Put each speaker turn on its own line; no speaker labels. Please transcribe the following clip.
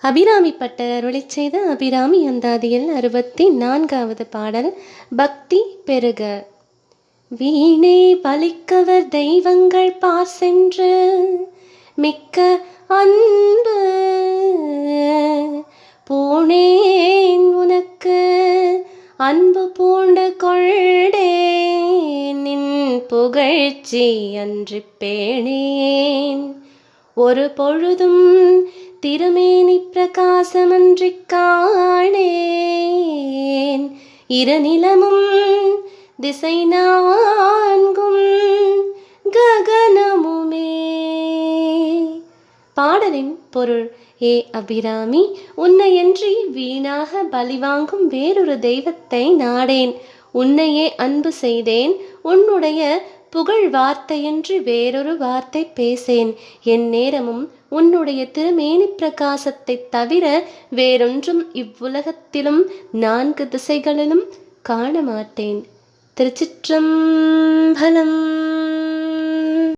Abirami butter அருளை செய்த அபிராமி அந்தாதியில் அறுபத்தி நான்காவது பாடல் பக்தி பெருக. வீணே பலிக்கவர் தெய்வங்கள் பாசென்று மிக்க அன்பு போனேன் உனக்கு. அன்பு பூண்டு கொள்டே நின் புகழ்ச்சி அன்று பேணேன். ஒரு பொழுதும் திருமேனி பிரகாசமன்றி காணேன். இருநிலமும் திசை நான்கும் ககனமுமே. பாடலின் பொருள் ஏ அபிராமி உன்னையன்றி வீணாக பலிவாங்கும் வேறொரு தெய்வத்தை நாடேன். உன்னையே அன்பு செய்தேன் உன்னுடைய புகழ் வார்த்தையின்றி வேறொரு வார்த்தை பேசேன். என் நேரமும் உன்னுடைய திருமேனி பிரகாசத்தை தவிர வேறொன்றும் இவ்வுலகத்திலும் நான்கு திசைகளிலும் காண மாட்டேன். திருச்சிற்றம்பலம்